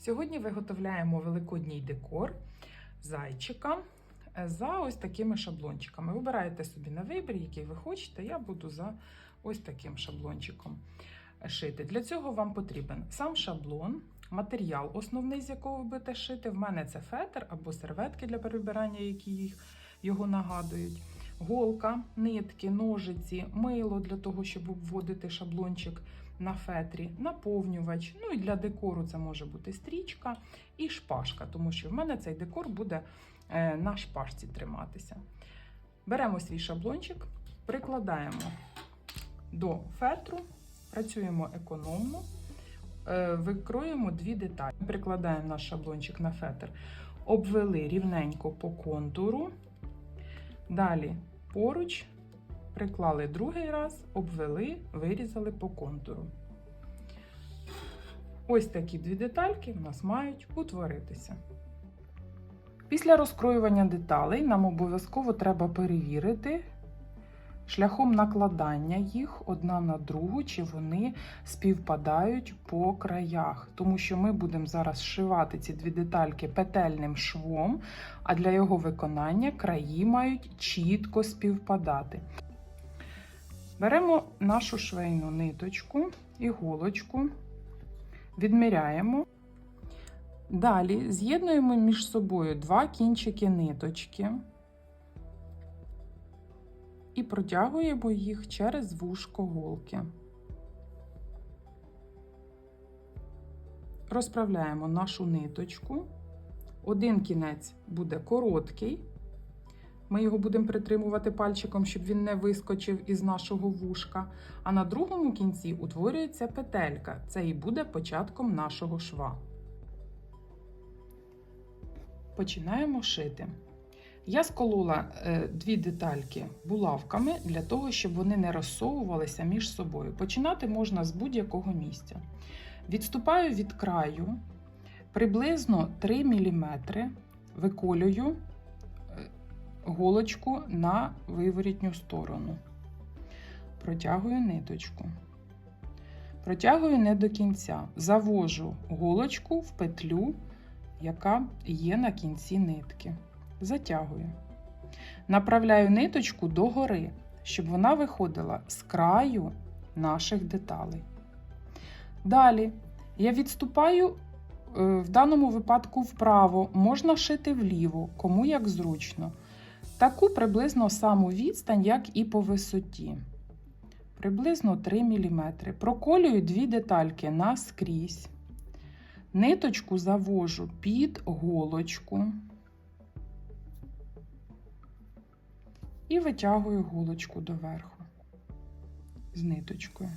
Сьогодні виготовляємо великодній декор зайчика е, за ось такими шаблончиками. Вибираєте собі на вибір, який ви хочете. Я буду за ось таким шаблончиком шити. Для цього вам потрібен сам шаблон, матеріал, основний, з якого ви будете шити. В мене це фетр або серветки для перебирання, які їх, його нагадують. Голка, нитки, ножиці, мило для того, щоб обводити шаблончик на фетрі, наповнювач. Ну і для декору це може бути стрічка і шпажка, тому що в мене цей декор буде е, на шпажці триматися. Беремо свій шаблончик, прикладаємо до фетру, працюємо економно, е, викроюємо дві деталі. Прикладаємо наш шаблончик на фетр, обвели рівненько по контуру. Далі поруч приклали другий раз, обвели, вирізали по контуру. Ось такі дві детальки в нас мають утворитися. Після розкроювання деталей нам обов'язково треба перевірити шляхом накладання їх одна на другу, чи вони співпадають по краях. Тому що ми будемо зараз зшивати ці дві детальки петельним швом, а для його виконання краї мають чітко співпадати. Беремо нашу швейну ниточку, іголочку, відміряємо. Далі з'єднуємо між собою два кінчики ниточки і протягуємо їх через вушко голки. Розправляємо нашу ниточку. Один кінець буде короткий. Ми його будемо притримувати пальчиком, щоб він не вискочив із нашого вушка. А на другому кінці утворюється петелька. Це і буде початком нашого шва. Починаємо шити. Я сколола е, дві детальки булавками для того, щоб вони не розсовувалися між собою. Починати можна з будь-якого місця. Відступаю від краю приблизно 3 мм, виколюю голочку на виворітню сторону. Протягую ниточку. Протягую не до кінця. Завожу голочку в петлю, яка є на кінці нитки. Затягую. Направляю ниточку догори, щоб вона виходила з краю наших деталей. Далі я відступаю е, в даному випадку вправо, можна шити вліво, кому як зручно. Таку приблизно саму відстань, як і по висоті. Приблизно 3 мм. Проколюю дві детальки наскрізь. Ниточку завожу під голочку і витягую голочку доверху з ниточкою.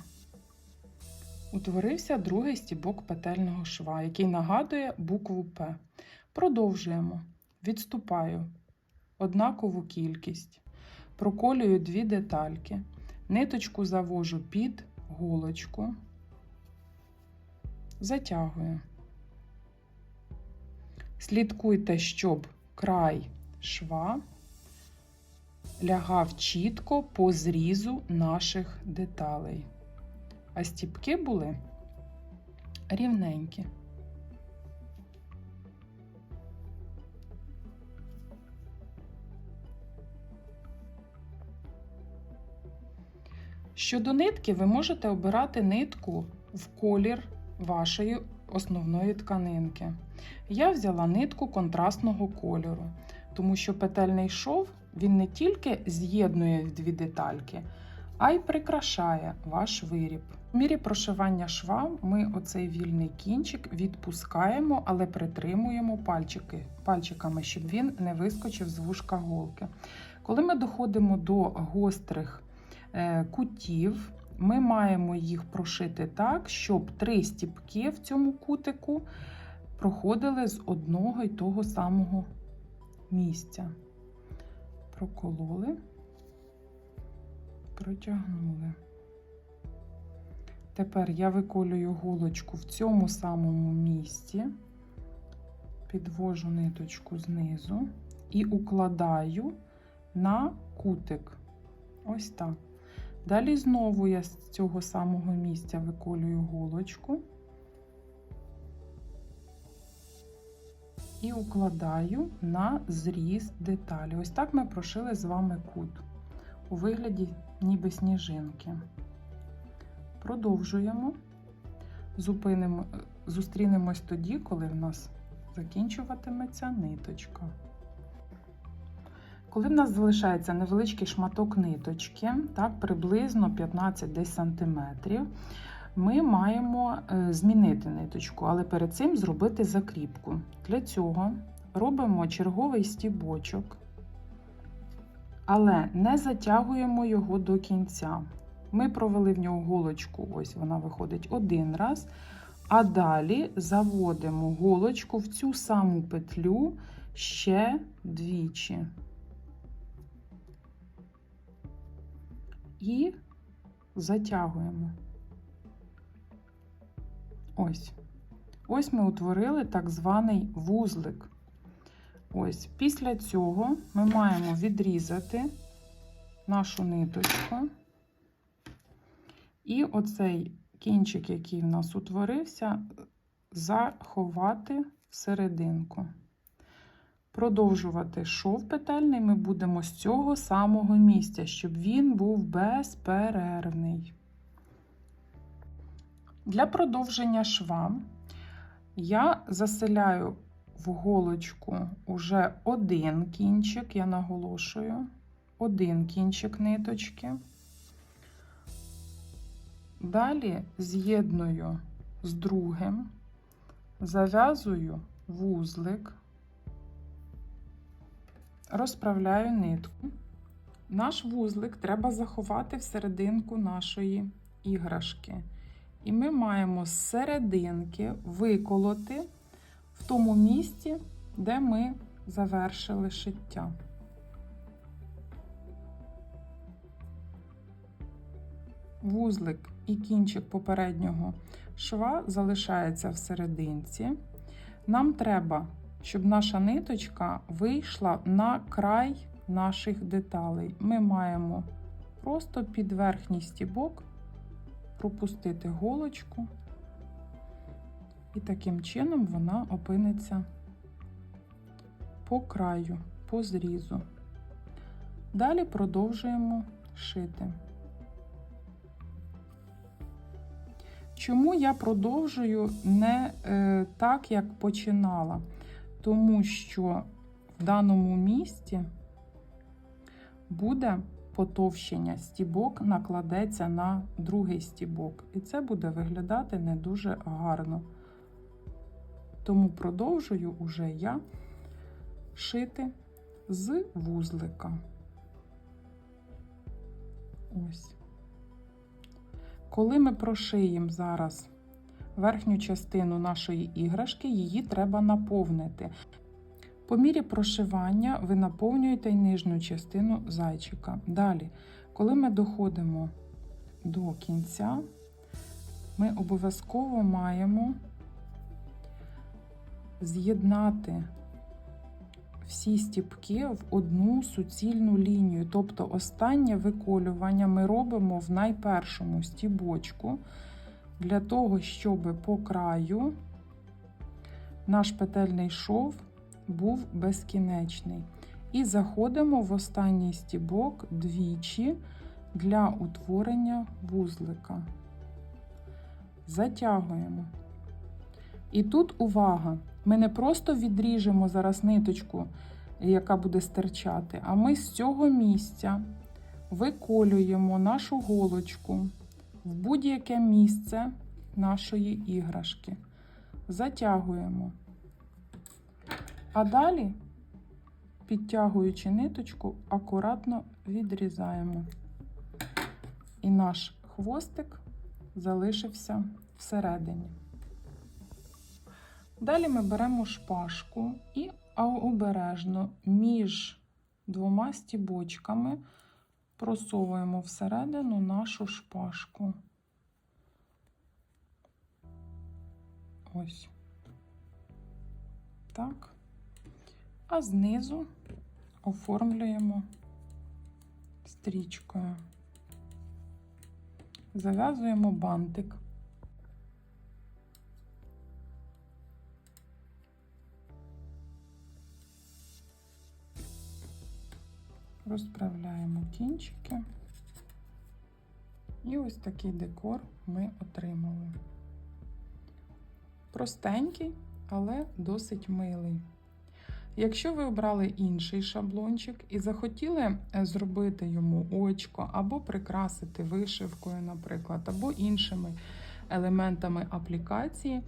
Утворився другий стібок петельного шва, який нагадує букву П. Продовжуємо. Відступаю однакову кількість. Проколюю дві детальки. Ниточку завожу під голочку, затягую. Слідкуйте, щоб край шва лягав чітко по зрізу наших деталей. А стіпки були рівненькі. Щодо нитки, ви можете обирати нитку в колір вашої основної тканинки. Я взяла нитку контрастного кольору, тому що петельний шов він не тільки з'єднує дві детальки, а й прикрашає ваш виріб. В мірі прошивання шва ми оцей вільний кінчик відпускаємо, але притримуємо пальчики, пальчиками, щоб він не вискочив з вушка голки. Коли ми доходимо до гострих кутів. Ми маємо їх прошити так, щоб три стіпки в цьому кутику проходили з одного і того самого місця. Прокололи, протягнули. Тепер я виколюю голочку в цьому самому місці, підвожу ниточку знизу і укладаю на кутик. Ось так. Далі знову я з цього самого місця виколюю голочку і укладаю на зріз деталі. Ось так ми прошили з вами кут у вигляді ніби сніжинки. Продовжуємо, зупинимо, зустрінемось тоді, коли в нас закінчуватиметься ниточка. Коли в нас залишається невеличкий шматок ниточки, так, приблизно 15 десь сантиметрів, ми маємо е, змінити ниточку, але перед цим зробити закріпку. Для цього робимо черговий стібочок, але не затягуємо його до кінця. Ми провели в нього голочку, ось вона виходить один раз, а далі заводимо голочку в цю саму петлю ще двічі. І затягуємо. Ось. Ось ми утворили так званий вузлик. Ось, після цього ми маємо відрізати нашу ниточку. І оцей кінчик, який в нас утворився, заховати всерединку. Продовжувати шов петельний ми будемо з цього самого місця, щоб він був безперервний. Для продовження шва я заселяю в голочку уже один кінчик, я наголошую, один кінчик ниточки. Далі з'єдную з другим, зав'язую вузлик, розправляю нитку. Наш вузлик треба заховати всерединку нашої іграшки. І ми маємо з серединки виколоти в тому місці, де ми завершили шиття. Вузлик і кінчик попереднього шва залишається в серединці. Нам треба, щоб наша ниточка вийшла на край наших деталей. Ми маємо просто під верхній стібок пропустити голочку, і таким чином вона опиниться по краю, по зрізу. Далі продовжуємо шити. Чому я продовжую не е, так, як починала? Тому що в даному місці буде потовщення стібок накладеться на другий стібок, і це буде виглядати не дуже гарно. Тому продовжую уже я шити з вузлика. Ось. Коли ми прошиємо зараз верхню частину нашої іграшки, її треба наповнити. По мірі прошивання ви наповнюєте й нижню частину зайчика. Далі, коли ми доходимо до кінця, ми обов'язково маємо з'єднати всі стіпки в одну суцільну лінію. Тобто останнє виколювання ми робимо в найпершому стібочку, для того, щоб по краю наш петельний шов був безкінечний. І заходимо в останній стібок двічі для утворення вузлика. Затягуємо. І тут увага! Ми не просто відріжемо зараз ниточку, яка буде стирчати, а ми з цього місця виколюємо нашу голочку в будь-яке місце нашої іграшки. Затягуємо. А далі, підтягуючи ниточку, акуратно відрізаємо. І наш хвостик залишився всередині. Далі ми беремо шпажку і обережно між двома стібочками просовуємо всередину нашу шпажку. Ось. Так. А знизу оформлюємо стрічкою. Зав'язуємо бантик. Розправляємо кінчики. І ось такий декор ми отримали. Простенький, але досить милий. Якщо ви обрали інший шаблончик і захотіли е, зробити йому очко, або прикрасити вишивкою, наприклад, або іншими елементами аплікації,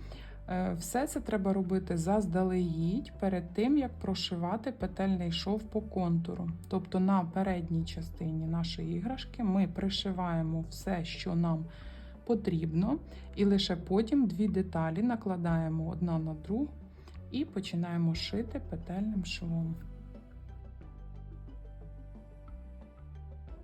все це треба робити заздалегідь перед тим, як прошивати петельний шов по контуру. Тобто на передній частині нашої іграшки ми пришиваємо все, що нам потрібно, і лише потім дві деталі накладаємо одна на другу і починаємо шити петельним швом.